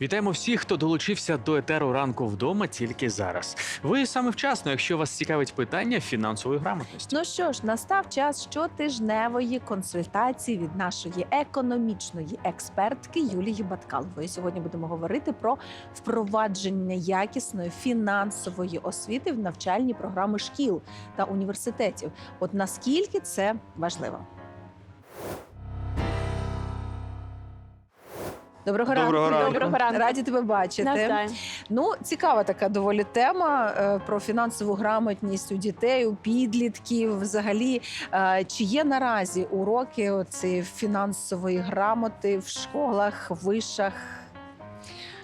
Вітаємо всіх, хто долучився до етеру ранку вдома тільки зараз. Ви саме вчасно, якщо вас цікавить питання фінансової грамотності. Ну що ж, настав час щотижневої консультації від нашої економічної експертки Юлії Баткалової. Сьогодні будемо говорити про впровадження якісної фінансової освіти в навчальні програми шкіл та університетів. От наскільки це важливо. Доброго, Доброго ранку. Доброго ранку. Раді тебе бачити. Ну, цікава така доволі тема е, про фінансову грамотність у дітей, у підлітків. Взагалі, Е, чи є наразі уроки цієї фінансової грамоти в школах, вишах?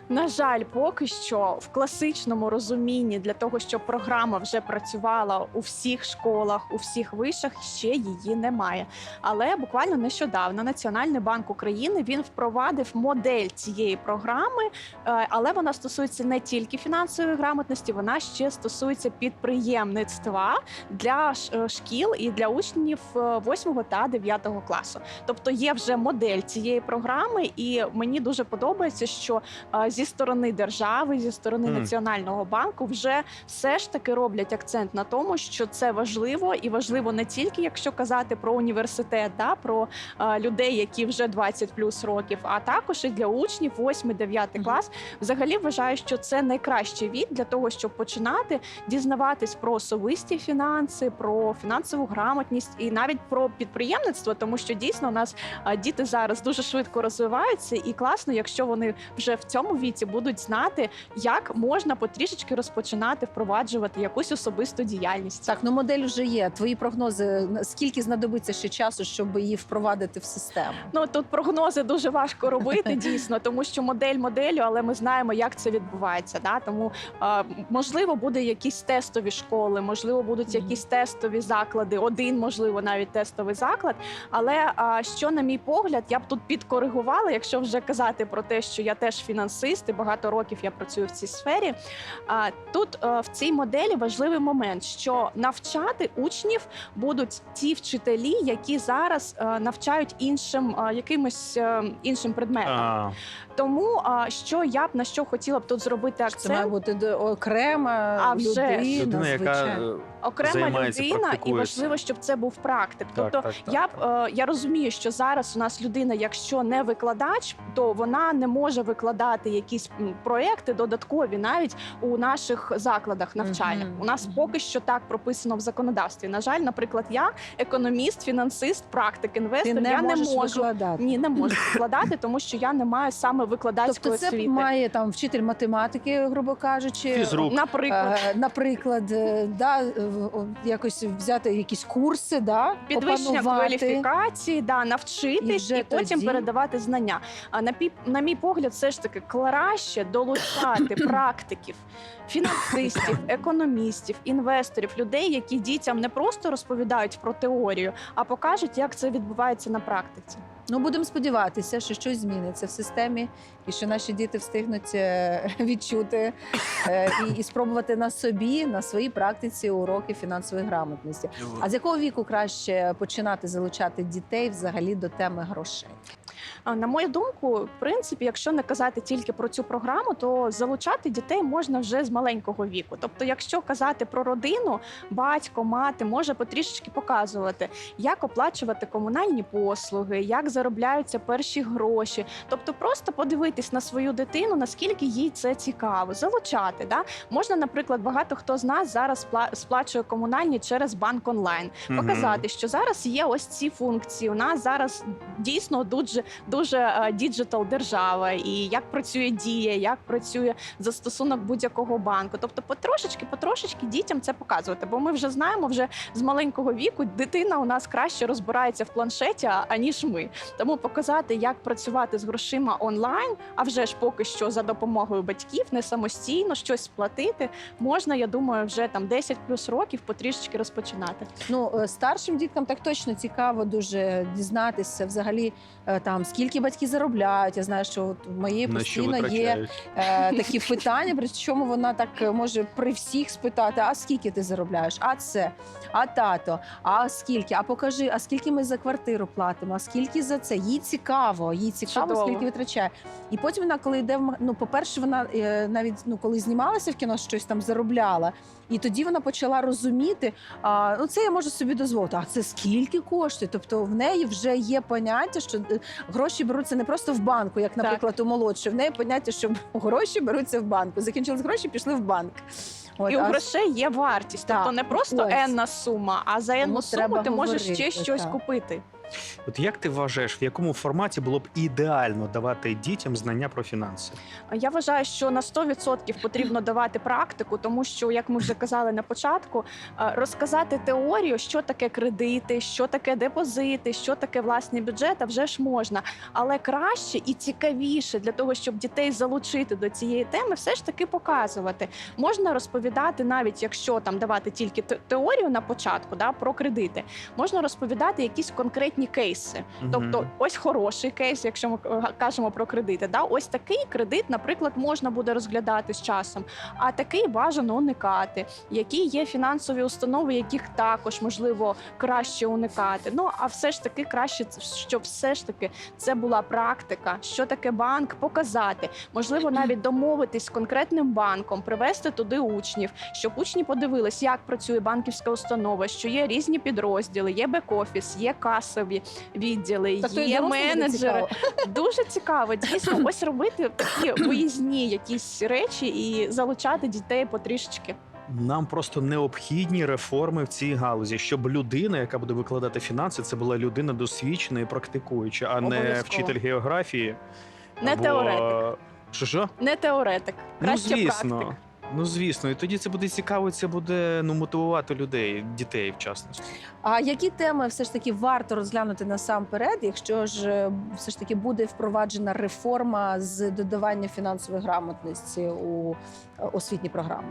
На жаль, поки що в класичному розумінні для того, щоб програма вже працювала у всіх школах, у всіх вишах, ще її немає. Але буквально нещодавно Національний банк України він впровадив модель цієї програми, е, але вона стосується не тільки фінансової грамотності, вона ще стосується підприємництва для е, шкіл і для учнів 8 та 9 класу. Тобто є вже модель цієї програми, і мені дуже подобається, що е, зі сторони держави, зі сторони Мгм. національного банку, вже все ж таки роблять акцент на тому, що це важливо, і важливо не тільки якщо казати про університет, да, про е, людей, які вже 20 плюс років, а також і для учнів 8-9 Мгм. клас. Взагалі вважаю, що це найкращий від для того, щоб починати дізнаватись про особисті фінанси, про фінансову грамотність і навіть про підприємництво, тому що дійсно у нас діти зараз дуже швидко розвиваються, і класно, якщо вони вже в цьому віці будуть знати, як можна потрішечки розпочинати впроваджувати якусь особисту діяльність. Так, ну модель вже є. Твої прогнози скільки знадобиться ще часу, щоб її впровадити в систему? Ну тут прогнози дуже важко робити дійсно, тому що модель моделю, але ми знаємо, як це відбувається. Да? Тому а, можливо буде якісь тестові школи, можливо, будуть якісь тестові заклади, один, можливо, навіть тестовий заклад. Але а, що, на мій погляд, я б тут підкоригувала, якщо вже казати про те, що я теж фінансист і багато років я працюю в цій сфері. А тут е, в цій моделі важливий момент, що навчати учнів будуть ті вчителі, які зараз е, навчають іншим е, якимось іншим предметом. А, Тому що я б на що хотіла б тут зробити Це має бути окрема А вже людина, людина, яка окрема людина, і важливо, щоб це був практик. так, Тобто так, так. Я б я розумію, що зараз у нас людина, якщо не викладач, то вона не може викладати якісь проекти додаткові навіть у наших закладах навчання. Мгм, У нас поки що так прописано в законодавстві. На жаль, наприклад, я економіст, фінансист, практик, Ти інвестор. не я не можу викладати. ні, не можу викладати, тому що я не маю саме викладацької Тобто це освіти. має там вчитель математики, грубо кажучи, Фізрук. Наприклад, Е, наприклад, е, да, якось взяти якісь курси, да, Підвищення опанувати. кваліфікації, да, навчитись вже і, потім тоді- передавати знання. А на пі, на мій погляд, все ж таки краще долучати практиків, фінансистів, економістів, інвесторів, людей, які дітям не просто розповідають про теорію, а покажуть, як це відбувається на практиці. Ну будемо сподіватися, що щось зміниться в системі, і що наші діти встигнуть е, відчути е, і, і спробувати на собі, на своїй практиці уроки фінансової грамотності. А з якого віку краще починати залучати дітей взагалі до теми грошей? На мою думку, в принципі, якщо не казати тільки про цю програму, то залучати дітей можна вже з маленького віку. Тобто, якщо казати про родину, батько, мати може потрішечки показувати, як оплачувати комунальні послуги, як заробляються перші гроші. Тобто, просто подивитись на свою дитину, наскільки їй це цікаво, залучати. Да? Можна, наприклад, багато хто з нас зараз пла- сплачує комунальні через банк онлайн показати, що зараз є ось ці функції. У нас зараз дійсно дуже дуже діджитал держава, і як працює дія, як працює застосунок будь-якого банку. Тобто, потрошечки, потрошечки дітям це показувати. Бо ми вже знаємо, вже з маленького віку дитина у нас краще розбирається в планшеті, аніж ми. Тому показати, як працювати з грошима онлайн, а вже ж поки що за допомогою батьків, не самостійно щось сплатити, можна, я думаю, вже там 10 плюс років потрішечки розпочинати. Ну е, старшим діткам так точно цікаво дуже дізнатися взагалі е, там скільки. батьки заробляють. Я знаю, що от в моєї На що постійно є витрачають? е, такі питання, причому вона так е, може при всіх спитати: а скільки ти заробляєш? А це, а тато, а скільки? А покажи, а скільки ми за квартиру платимо? А скільки за це? Їй цікаво, їй цікаво, Чудово. скільки витрачає. І потім вона, коли йде в ма- ну, по-перше, вона е, навіть ну, коли знімалася в кіно, щось там заробляла. І тоді вона почала розуміти, а, ну це я можу собі дозволити. А це скільки коштує? Тобто в неї вже є поняття, що е, гроші беруться не просто в банку, як, наприклад, у молодшої. В неї поняття, що гроші беруться в банку. Закінчились гроші, пішли в банк. От, І у а грошей є вартість, Так, тобто не просто ось. енна сума, а за енну Тому суму треба ти можеш ще говорити, щось так. купити. От як ти вважаєш, в якому форматі було б ідеально давати дітям знання про фінанси? Я вважаю, що на 100% потрібно давати практику, тому що, як ми вже казали на початку, е, розказати теорію, що таке кредити, що таке депозити, що таке власний бюджет, а вже ж можна. Але краще і цікавіше для того, щоб дітей залучити до цієї теми, все ж таки показувати. Можна розповідати, навіть якщо там давати тільки теорію на початку, да, про кредити, можна розповідати якісь конкретні кейси. Тобто, ось хороший кейс, якщо ми кажемо про кредити. Да? Ось такий кредит, наприклад, можна буде розглядати з часом, а такий бажано уникати. Які є фінансові установи, яких також можливо краще уникати. Ну а все ж таки краще, щоб все ж таки це була практика. Що таке банк, показати. Можливо, навіть домовитись з конкретним банком, привести туди учнів, щоб учні подивились, як працює банківська установа, що є різні підрозділи, є бек-офіс, є касові відділи, і є менеджери. цікаво. Дуже цікаво, дійсно, ось робити такі виїзні якісь речі і залучати дітей потрішечки. Нам просто необхідні реформи в цій галузі, щоб людина, яка буде викладати фінанси, це була людина досвідчена і практикуюча, а не вчитель географії. Не або... теоретик. Що що? Не теоретик, краще ну, звісно. практик. Ну звісно, і тоді це буде цікаво, це буде ну мотивувати людей, дітей вчасно. А які теми все ж таки варто розглянути насамперед, якщо ж е, все ж таки буде впроваджена реформа з додавання фінансової грамотності у е, освітні програми?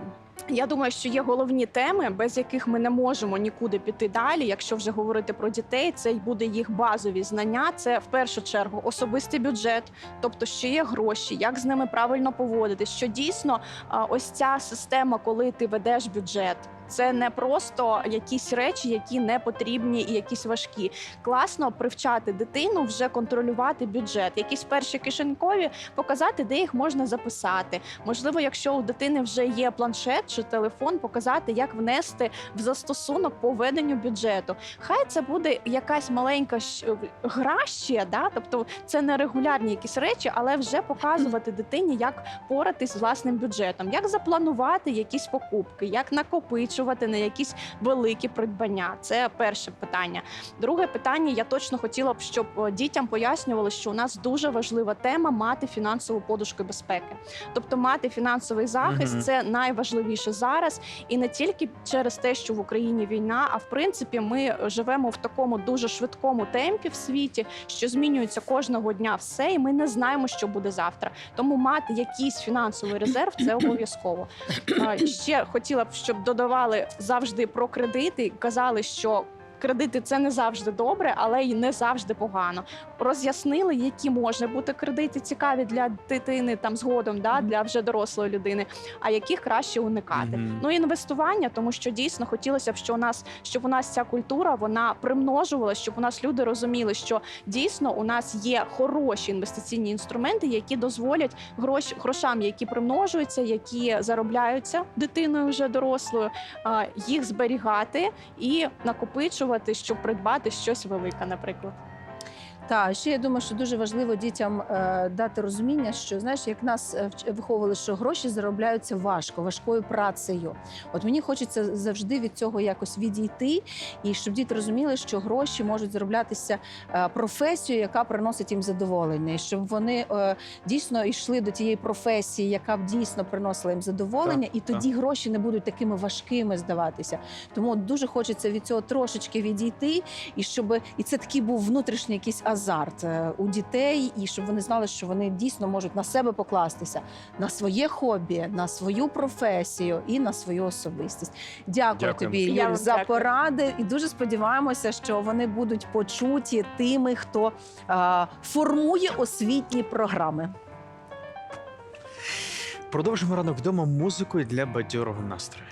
Я думаю, що є головні теми, без яких ми не можемо нікуди піти далі. Якщо вже говорити про дітей, це й буде їх базові знання. Це в першу чергу особистий бюджет, тобто що є гроші, як з ними правильно поводитись. Що дійсно ось ця система, коли ти ведеш бюджет. Це не просто якісь речі, які не потрібні і якісь важкі. Класно привчати дитину вже контролювати бюджет. Якісь перші кишенькові показати, де їх можна записати. Можливо, якщо у дитини вже є планшет чи телефон, показати, як внести в застосунок по веденню бюджету. Хай це буде якась маленька щ- гра ще, да? тобто це не регулярні якісь речі, але вже показувати дитині, як поратись з власним бюджетом, як запланувати якісь покупки, як накопичувати на якісь великі придбання. Це перше питання. Друге питання, я точно хотіла б, щоб е, дітям пояснювали, що у нас дуже важлива тема мати фінансову подушку безпеки. Тобто мати фінансовий захист Мгм. це найважливіше зараз, і не тільки через те, що в Україні війна, а в принципі ми живемо в такому дуже швидкому темпі в світі, що змінюється кожного дня все, і ми не знаємо, що буде завтра. Тому мати якийсь фінансовий резерв це обов'язково. Ще хотіла б, щоб додавали завжди про кредити, казали, що. Кредити це не завжди добре, але й не завжди погано. Роз'яснили, які можуть бути кредити цікаві для дитини там згодом, да для вже дорослої людини, а яких краще уникати. Мгм. Ну інвестування, тому що дійсно хотілося б, що у нас щоб у нас ця культура вона примножувалась, щоб у нас люди розуміли, що дійсно у нас є хороші інвестиційні інструменти, які дозволять грош, грошам, які примножуються, які заробляються дитиною вже дорослою, їх зберігати і накопичувати, щоб придбати щось велике, наприклад. Та ще я думаю, що дуже важливо дітям е, дати розуміння, що знаєш, як нас е, виховували, що гроші заробляються важко, важкою працею. От мені хочеться завжди від цього якось відійти, і щоб діти розуміли, що гроші можуть зароблятися е, професією, яка приносить їм задоволення, і щоб вони е, дійсно йшли до тієї професії, яка б дійсно приносила їм задоволення, і тоді гроші не будуть такими важкими здаватися. Тому дуже хочеться від цього трошечки відійти, і щоб і це такий був внутрішній якийсь азарт е, у дітей, і щоб вони знали, що вони дійсно можуть на себе покластися, на своє хобі, на свою професію і на свою особистість. Дякую Дякую. тобі, Я Юль, за дякую. поради, і дуже сподіваємося, що вони будуть почуті тими, хто е, формує освітні програми. Продовжимо ранок вдома музикою для бадьорого настрою.